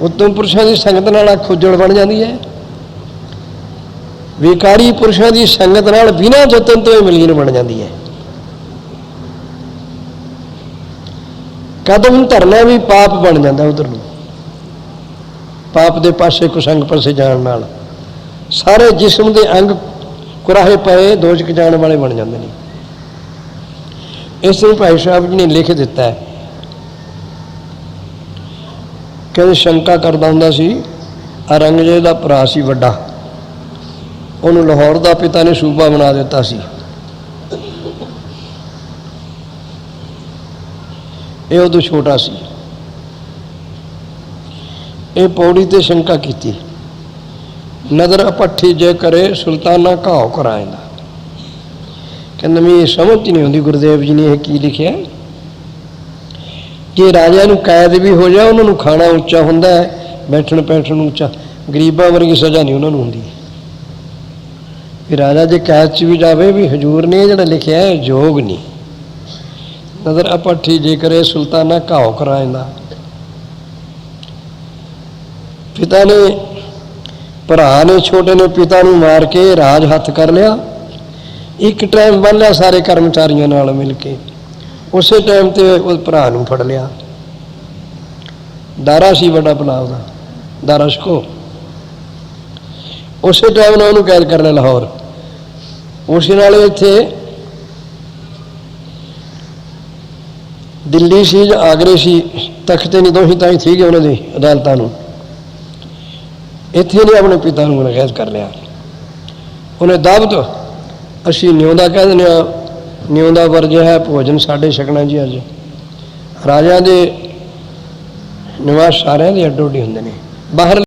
ਉੱਤਮ ਪੁਰਸ਼ਾਂ ਦੀ ਸੰਗਤ ਨਾਲ ਅੱਖ ਉਜੜ ਬਣ ਜਾਂਦੀ ਹੈ। ਵਿਕਾਰੀ ਪੁਰਸ਼ਾਂ ਦੀ ਸੰਗਤ ਨਾਲ ਬਿਨਾਂ ਯਤਨ ਤੋਂ ਹੀ ਮਲੀਨ ਬਣ ਜਾਂਦੀ ਹੈ। ਕਦਮ ਧਰਨਾ ਵੀ ਪਾਪ ਬਣ ਜਾਂਦਾ ਉਧਰ ਨੂੰ। ਪਾਪ ਦੇ ਪਾਸੇ ਕੁਸੰਗ ਪਾਸੇ ਜਾਣ ਨਾਲ। ਸਾਰੇ ਜਿਸਮ ਦੇ ਅੰਗ ਕੁਰਾਹੇ ਪਏ, ਦੋਜਕ ਜਾਣ ਵਾਲੇ ਬਣ ਜਾਂਦੇ ਨੇ। ਇਸ ਨੂੰ ਭਾਈ ਸਾਹਿਬ ਜੀ ਨੇ ਲਿਖ ਦਿੱਤਾ ਹੈ ਕਹਿੰਦੇ ਸ਼ੰਕਾ ਕਰਦਾ ਹੁੰਦਾ ਸੀ, ਔਰੰਗਜ਼ੇਬ ਦਾ ਭਰਾ ਸੀ ਵੱਡਾ। ਉਹਨੂੰ ਲਾਹੌਰ ਦਾ ਪਿਤਾ ਨੇ ਸੂਬਾ ਬਣਾ ਦਿੱਤਾ ਸੀ। ਇਹ ਉਦੋਂ ਛੋਟਾ ਸੀ। ਇਹ ਪੌੜੀ ਤੇ ਸ਼ੰਕਾ ਕੀਤੀ। ਨਦਰ ਅਪੱਠੀ ਜੇ ਕਰੇ, ਸੁਲਤਾਨਾ ਘਾਉ ਕਰਾਇਂਦਾ ਕਹਿੰਦਾ ਮੈਨੂੰ ਇਹ ਸਮਝ ਨਹੀਂ ਆਉਂਦੀ ਗੁਰਦੇਵ ਜੀ ਨੇ ਇਹ ਕੀ ਲਿਖਿਆ ਜੇ ਰਾਜਾ ਨੂੰ ਕੈਦ ਵੀ ਹੋ ਜਾ ਉਹਨਾਂ ਨੂੰ ਖਾਣਾ ਉੱਚਾ ਹੁੰਦਾ ਹੈ, ਬੈਠਣ ਬੈਠਣ ਉੱਚਾ। ਗਰੀਬਾਂ ਵਰਗੀ ਸਜ਼ਾ ਨਹੀਂ ਉਹਨਾਂ ਨੂੰ ਹੁੰਦੀ। ਵੀ ਰਾਜਾ ਜੇ ਕੈਦ 'ਚ ਵੀ ਜਾਵੇ, ਵੀ ਹਜੂਰ ਨੇ ਇਹ ਜਿਹੜਾ ਲਿਖਿਆ ਹੈ, ਯੋਗ ਨਹੀਂ। ਨਜ਼ਰ ਅਪੱਠੀ ਜੇ ਕਰੇ, ਸੁਲਤਾਨਾ ਘਾਉ ਕਰਾਇਂਦਾ ਪਿਤਾ ਨੇ, ਭਰਾ ਨੇ, ਛੋਟੇ ਨੇ ਪਿਤਾ ਨੂੰ ਮਾਰ ਕੇ ਰਾਜ ਹੱਥ ਕਰ ਲਿਆ। ਇੱਕ ਟਾਈਮ ਬੰਨ ਲਿਆ ਸਾਰੇ ਕਰਮਚਾਰੀਆਂ ਨਾਲ ਮਿਲ ਕੇ। ਉਸੇ ਟਾਈਮ ਤੇ ਉਹ ਭਰਾ ਨੂੰ ਫੜ ਲਿਆ। ਦਾਰਾ ਸੀ ਵੱਡਾ ਭਲਾ ਉਹਦਾ। ਦਾਰਾ ਸ਼ਕੋ ਉਸੇ ਟਾਈਮ ਨਾਲ ਉਹਨੂੰ ਕੈਦ ਕਰ ਲਿਆ ਲਾਹੌਰ। ਉਸੇ ਨਾਲ ਇੱਥੇ ਦਿੱਲੀ ਸੀ ਜਾਂ ਆਗਰੇ ਸੀ, ਤਖਤੇ ਨਹੀਂ ਦੋਹੀ ਤਾਂ ਹੀ ਸੀਗੇ ਉਹਨਾਂ ਦੀ ਅਦਾਲਤਾਂ ਨੂੰ। ਇੱਥੇ ਨੇ ਆਪਣੇ ਪਿਤਾ ਨੂੰ ਕੈਦ ਕਰ ਲਿਆ। ਉਹਨੇ ਦਾਬਤ ਅਸੀਂ ਨਿਉਂਦਾ ਕਹਿ ਦਿੰਦੇ ਆ ਨਿਉਂਦਾ ਵਰਜ ਹੈ ਭੋਜਨ ਸਾਡੇ ਛਕਣਾ ਜੀ ਅੱਜ। ਰਾਜਾ ਦੇ ਨਿਵਾਸ ਸਾਰਿਆਂ ਦੇ ਅੱਡੋ ਅੱਡੀ ਹੁੰਦੇ ਨੇ। ਬਾਹਰ